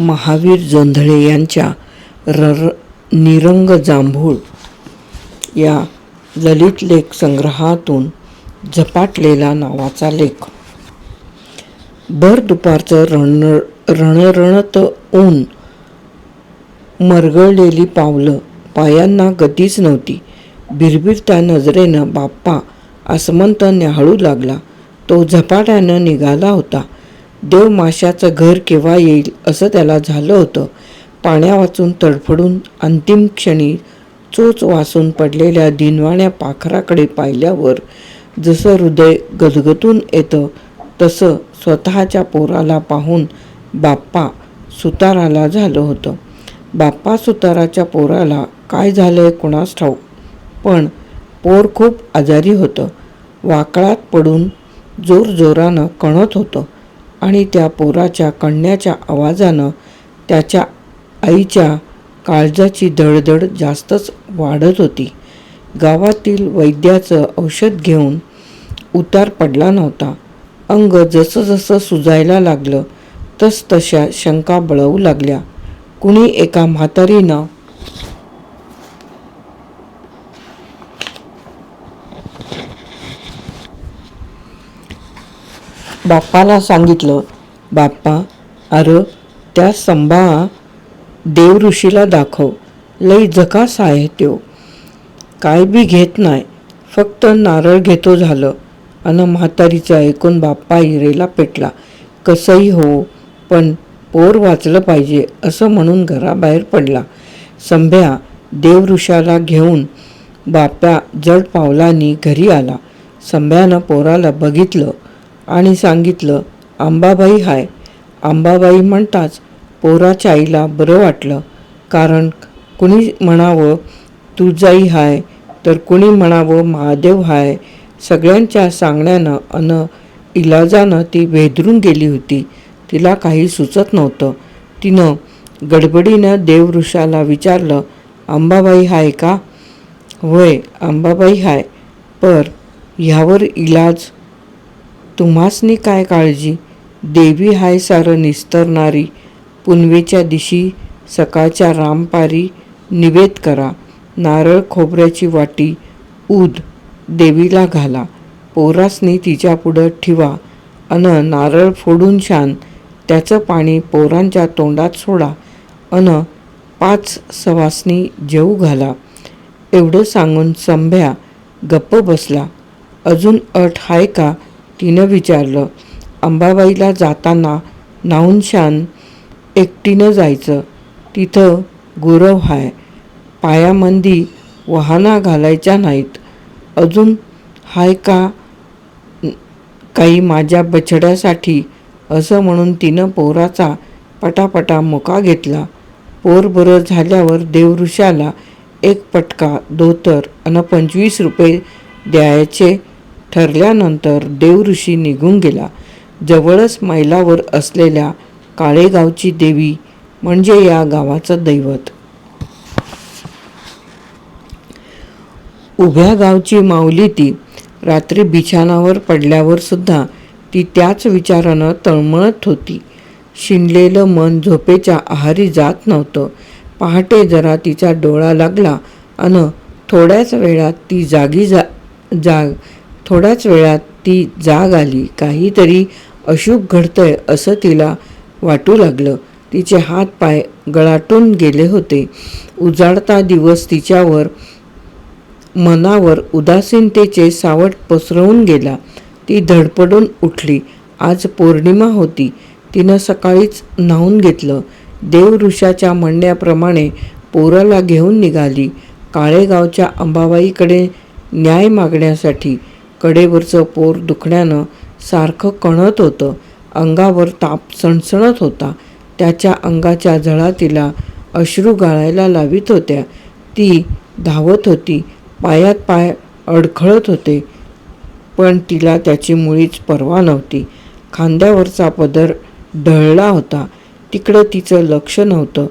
महावीर जोंधळे यांच्या रर निरंग जांभूळ या ललित लेख संग्रहातून झपाटलेला नावाचा लेख. भर दुपारचं रण रणरणत ऊन मरगळलेली पावलं पायांना गतीच नव्हती. बिरबिरत्या नजरेनं बाप्पा आसमंत न्याहाळू लागला. तो झपाट्यानं निघाला होता. देव माशाचं घर केव्हा येईल असं त्याला झालं होतं. पाण्या वाचून तडफडून अंतिम क्षणी चोच वासून पडलेल्या दिनवाण्या पाखराकडे पाहिल्यावर जसं हृदय गदगदून येतं तसं स्वतःच्या पोराला पाहून बाप्पा सुताराला झालं होतं. बाप्पा सुताराच्या पोराला काय झालं आहे कुणास ठाऊक? पण पोर खूप आजारी होतं. वाकळात पडून जोरजोरानं कणत होतं. आणि त्या पोराच्या कणण्याच्या आवाजानं त्याच्या आईच्या काळजाची धडधड जास्तच वाढत होती. गावातील वैद्याचं औषध घेऊन उतार पडला नव्हता. अंग जसं जसं सुजायला लागलं तस तशा शंका बळवू लागल्या. कुणी एका म्हातारीनं बाप्पाला सांगितलं बाप्पा अरे त्या संभा देव ऋषीला दाखव लई जकास आहे त्यो. काय बी घेत नाही फक्त नारळ घेतो झालं. अन म्हातारीचं ऐकून बाप्पा हिरेला पेटला कसंही हो पण पोर वाचलं पाहिजे असं म्हणून घराबाहेर पडला. संभ्या देवऋषाला घेऊन बाप्या जड पावलांनी घरी आला. संभ्यानं पोराला बघितलं आणि सांगितलं आंबाबाई हाय. आंबाबाई म्हणताच पोराच्या आईला बरं वाटलं कारण कुणी म्हणावं तुझाई हाय. तर कुणी म्हणावं महादेव हाय. सगळ्यांच्या सांगण्यानं अन इलाजानं ती भेदरून गेली होती. तिला काही सुचत नव्हतं. तिनं गडबडीनं देवऋषाला विचारलं अंबाबाई हाय का? होय अंबाबाई हाय. पर ह्यावर इलाज तुम्हासनी काय काळजी? देवी हाय सारं निस्तरणारी पुनवेच्या दिशी सकाळच्या रामपारी निवेद करा. नारळ खोबऱ्याची वाटी ऊद देवीला घाला. पोरासनी तिच्या पुढं ठेवा. अन नारळ फोडून छान त्याचं पाणी पोरांच्या तोंडात सोडा. अन पाच सवासनी जेऊ घाला. एवढं सांगून संभ्या गप्प बसला. अजून अट हाय का? तिनं विचारलं अंबाबाईला जाताना नाऊनशान एकटीनं जायचं. तिथं गुरव हाय. पायामंदी वाहना घालायच्या नाहीत. अजून हाय का? काही माझ्या बछड्यासाठी असं म्हणून तिनं पोराचा पटापटा मुका घेतला. पोर बरं झाल्यावर देवऋषाला एक पटका धोतर आणि पंचवीस रुपये द्यायचे ठरल्यानंतर देवऋषी निघून गेला. जवळच मैलावर असलेल्या काळेगावची देवी म्हणजे या गावाचं दैवत. उभ्या गावची माऊली ती रात्री बिछाणावर पडल्यावर सुद्धा ती त्याच विचारानं तळमळत होती. शिणलेलं मन झोपेच्या आहारी जात नव्हतं. पहाटे जरा तिचा डोळा लागला अन थोड्याच वेळात ती जागी जा जाग थोड्याच वेळात ती जाग आली. काहीतरी अशुभ घडतंय असं तिला वाटू लागलं. तिचे हात पाय गळाटून गेले होते. उजाडता दिवस तिच्यावर मनावर उदासीनतेचे सावट पसरवून गेला. ती धडपडून उठली. आज पौर्णिमा होती. तिनं सकाळीच न्हावून घेतलं. देवऋषाच्या म्हणण्याप्रमाणे पोराला घेऊन निघाली. काळेगावच्या अंबाबाईकडे न्याय मागण्यासाठी कडेवरचं पोर दुखण्यानं सारखं कणत होतं. अंगावर ताप सणसणत होता. त्याच्या अंगाच्या झळा तिला अश्रू गाळायला लावित होत्या. ती धावत होती. पायात पाय अडखळत होते. पण तिला त्याची मुळीच पर्वा नव्हती. खांद्यावरचा पदर ढळला होता. तिकडं तिचं लक्ष नव्हतं.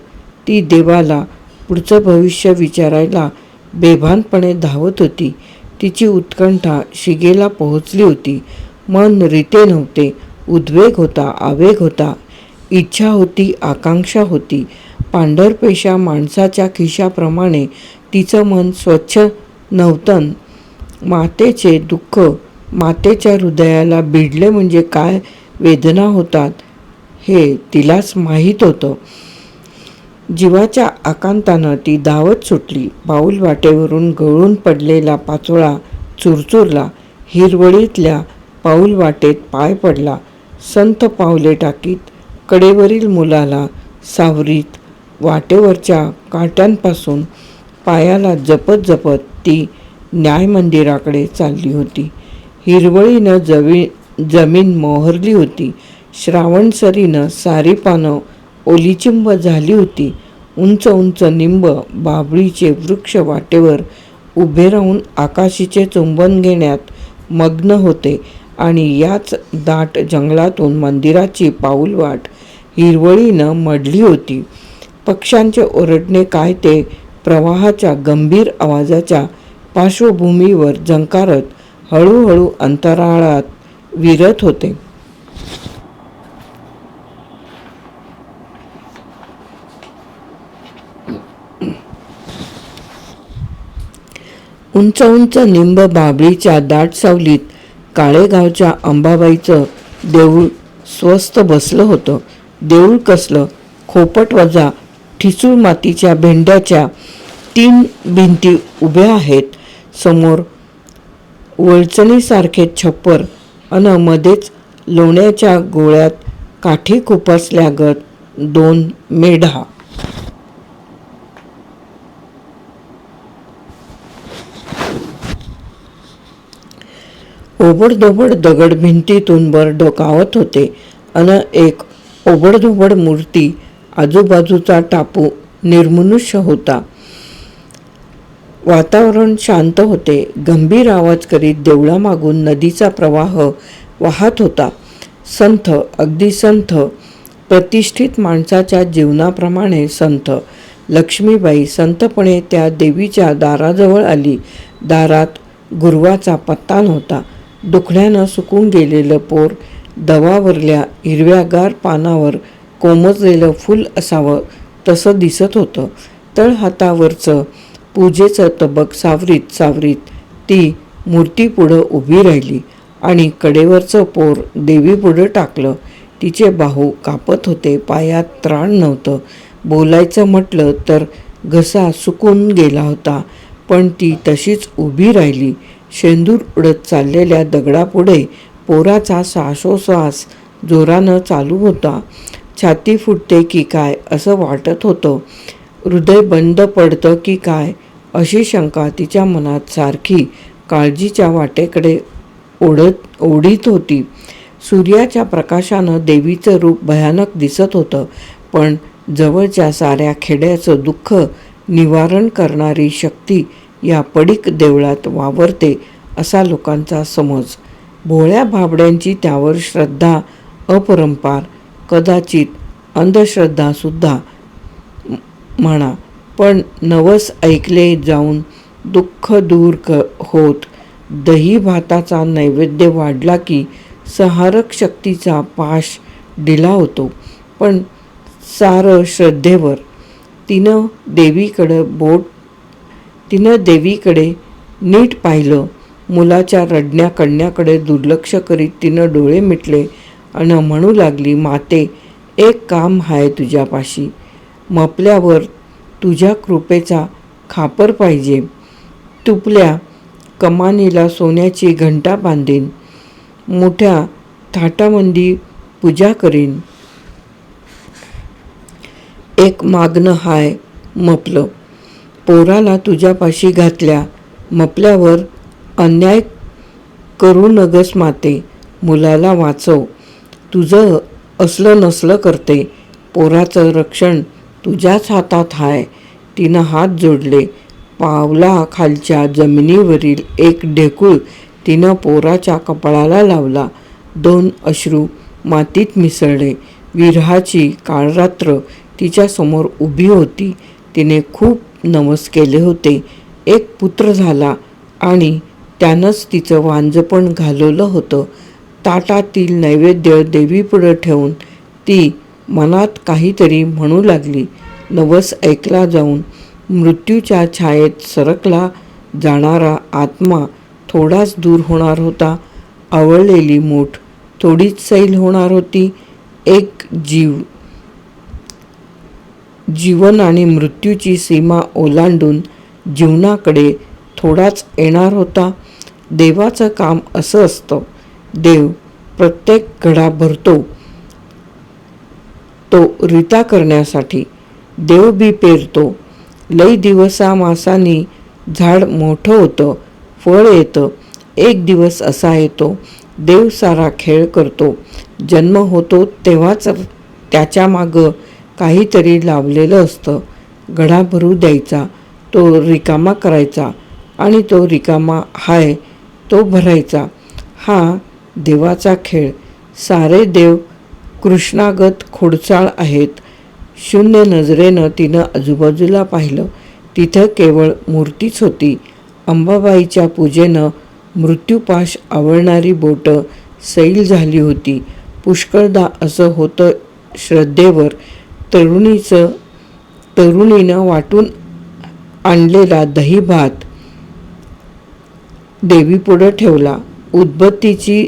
ती देवाला पुढचं भविष्य विचारायला बेभानपणे धावत होती. तिची उत्कंठा शिगेला पोहोचली होती. मन रिते नव्हते. उद्वेग होता आवेग होता. इच्छा होती आकांक्षा होती. पांढरपेशा माणसाच्या खिशाप्रमाणे तिचं मन स्वच्छ नव्हतं. मातेचे दुःख मातेच्या हृदयाला भिडले म्हणजे काय वेदना होतात हे तिलाच माहीत होतं. जीवाच्या आकांतानं ती धावत सुटली. पाऊल वाटेवरून गळून पडलेला पाचोळा चुरचुरला हिरवळीतल्या पाऊल वाटेत पाय पडला. संत पावले टाकीत कडेवरील मुलाला सावरीत वाटेवरच्या काट्यांपासून पायाला जपत जपत ती न्याय मंदिराकडे चालली होती. हिरवळीनं जवी जमीन मोहरली होती. श्रावणसरीनं सारी पानं ओलीचिंब झाली होती. उंच उंच निंब बाबळीचे वृक्ष वाटेवर उभे राहून आकाशीचे चुंबन घेण्यात मग्न होते आणि याच दाट जंगलातून मंदिराची पाऊलवाट हिरवळीनं मडली होती. पक्ष्यांचे ओरडणे काय ते प्रवाहाच्या गंभीर आवाजाच्या पार्श्वभूमीवर झंकारत हळूहळू अंतराळात विरत होते. उंच उंच निंब बाबळीच्या दाट सावलीत काळेगावच्या अंबाबाईचं देऊळ स्वस्त बसलं होतं. देऊळ कसलं? खोपट वजा ठिसूळ मातीच्या भेंड्याच्या तीन भिंती उभ्या आहेत. समोर वळचणीसारखे छप्पर अन मध्येच लोण्याच्या गोळ्यात काठी खुपसल्यागत दोन मेढा ओबडधोबड दगड भिंतीतून वर डोकावत होते अन एक ओबडधोबड मूर्ती आजूबाजूचा टापू निर्मनुष्य होता. वातावरण शांत होते. गंभीर आवाज करीत देवळामागून नदीचा प्रवाह वाहत होता. संथ अगदी संथ प्रतिष्ठित माणसाच्या जीवनाप्रमाणे संथ. लक्ष्मीबाई संतपणे त्या देवीच्या दाराजवळ आली. दारात गुरवाचा पत्ता नव्हता. दुखण्यानं सुकून गेलेलं पोर दवावरल्या हिरव्यागार पानावर कोमजलेलं फूल असावं तसं दिसत होतं. तळहातावरचं पूजेचं तबक सावरीत सावरीत ती मूर्तीपुढं उभी राहिली आणि कडेवरचं पोर देवीपुढं टाकलं. तिचे बाहू कापत होते पायात त्राण नव्हतं. बोलायचं म्हटलं तर घसा सुकून गेला होता पण ती तशीच उभी राहिली. शेंदूर उडत चाललेल्या दगडापुढे पोराचा श्वासोश्वास जोरानं चालू होता. छाती फुटते की काय असं वाटत होतं. हृदय बंद पडतं की काय अशी शंका तिच्या मनात सारखी काळजीच्या वाटेकडे ओढत ओढीत होती. सूर्याच्या प्रकाशानं देवीचं रूप भयानक दिसत होतं पण जवळच्या साऱ्या खेड्याचं दुःख निवारण करणारी शक्ती या पडीक देवळात वावरते असा लोकांचा समज. भोळ्या भाबड्यांची त्यावर श्रद्धा अपरंपार कदाचित अंधश्रद्धासुद्धा म्हणा. पण नवस ऐकले जाऊन दुःख दूर क होत. दही भाताचा नैवेद्य वाढला की सहारक शक्तीचा पाश दिला होतो. पण सारं श्रद्धेवर तिनं देवीकडं बोट तिनं देवीकडे नीट पाहिलं. मुलाच्या रडण्या कडण्याकडे दुर्लक्ष करीत तिनं डोळे मिटले आणि म्हणू लागली माते एक काम आहे तुझ्यापाशी. मपल्यावर तुझ्या कृपेचा खापर पाहिजे. तुपल्या कमानीला सोन्याची घंटा बांधीन. मोठ्या थाटामंदी पूजा करीन. एक मागणं हाय मपलं. पोराला तुझ्यापाशी घातल्या. मपल्यावर अन्याय करू नगस माते मुलाला वाचव. तुझं असलं नसलं करते. पोराचं रक्षण तुझ्याच हातात हाय. तिनं हात जोडले. पावला खालच्या जमिनीवरील एक ढेकूळ तिनं पोराच्या कपाळाला लावला. दोन अश्रू मातीत मिसळले. विरहाची काळरात्र तिच्यासमोर उभी होती. तिने खूप नवस केले होते. एक पुत्र झाला आणि त्यानंच तिचं वांजपण घालवलं होतं. ताटातील नैवेद्य देवीपुढं ठेवून ती मनात काहीतरी म्हणू लागली. नवस ऐकला जाऊन मृत्यूच्या छायेत सरकला. जाणारा आत्मा थोडाच दूर होणार होता. आवळलेली मूठ थोडीच सैल होणार होती. एक जीव जीवन आणि मृत्यूची सीमा ओलांडून जीवनाकडे थोडाच येणार होता. देवाचं काम असं असतं देव प्रत्येक घडा भरतो. तो रिता करण्यासाठी देव बी पेरतो. लई दिवसा मासानी झाड मोठं होतं फळ येतं एक दिवस असा येतो. देव सारा खेळ करतो. जन्म होतो तेव्हाच त्याच्या मागं काहीतरी लावलेलं असतं. गडा भरू द्यायचा तो रिकामा करायचा आणि तो रिकामा हाय तो भरायचा. हा देवाचा खेळ. सारे देव कृष्णागत खोडचाळ आहेत. शून्य नजरेनं तिनं आजूबाजूला पाहिलं. तिथं केवळ मूर्तीच होती. अंबाबाईच्या पूजेनं मृत्यूपाश आवळणारी बोटं सैल झाली होती. पुष्कळदा असं होतं श्रद्धेवर तरुणीचं तरुणीनं वाटून आणलेला दही भात देवीपुढं ठेवला. उदबत्तीची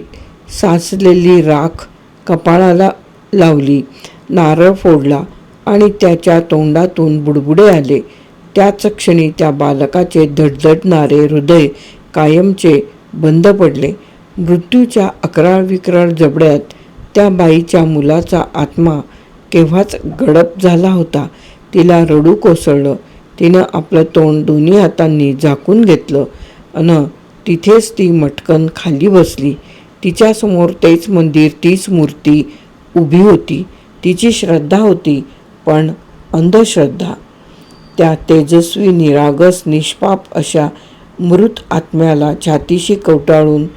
साचलेली राख कपाळाला लावली. नारळ फोडला आणि त्याच्या तोंडातून बुडबुडे आले. त्याच क्षणी त्या बालकाचे धडधडणारे हृदय कायमचे बंद पडले. मृत्यूच्या अकराळ विक्राळ जबड्यात त्या बाईच्या मुलाचा आत्मा केव्हाच गडप झाला होता. तिला रडू कोसळलं. तिनं आपलं तोंड दोन्ही हातांनी झाकून घेतलं. अन तिथेच ती मटकन खाली बसली. तिच्यासमोर तेच मंदिर तीच मूर्ती उभी होती. तिची श्रद्धा होती पण अंधश्रद्धा. त्या तेजस्वी निरागस निष्पाप अशा मृत आत्म्याला छातीशी कवटाळून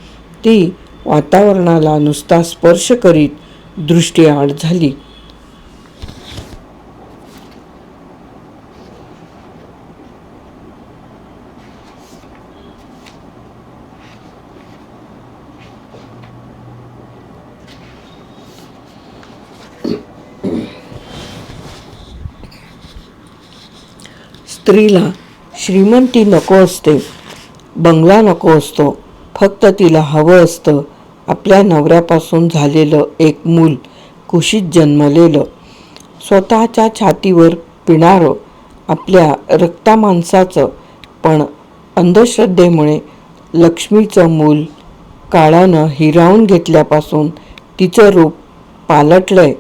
ती वातावरणाला नुसता स्पर्श करीत दृष्टीआड झाली. स्त्रीला श्रीमंती नको असते बंगला नको असतो फक्त तिला हवं असतं. आपल्या नवऱ्यापासून झालेलं एक मूल कुशीत जन्मलेलं. स्वतःच्या छातीवर पिणारं आपल्या रक्तामांसाचं पण अंधश्रद्धेमुळे लक्ष्मीचं मूल काळानं हिरावून घेतल्यापासून तिचं रूप पालटलंय.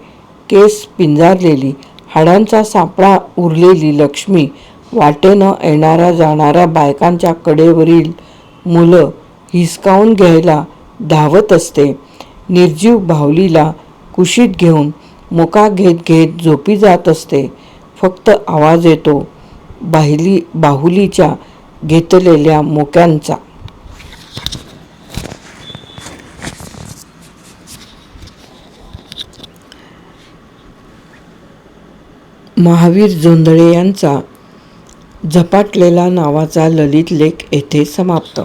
केस पिंजारलेली हाडांचा सापळा उरलेली लक्ष्मी वाटेनं येणाऱ्या जाणाऱ्या बायकांच्या कडेवरील मुलं हिसकावून घ्यायला धावत असते. निर्जीव बाहुलीला कुशीत घेऊन मुका घेत घेत झोपी जात असते. फक्त आवाज येतो बाहिली बाहुलीच्या घेतलेल्या मोक्यांचा. महावीर जोंधळे यांचा झपाटलेला नावाचा ललित लेख येथे समाप्त.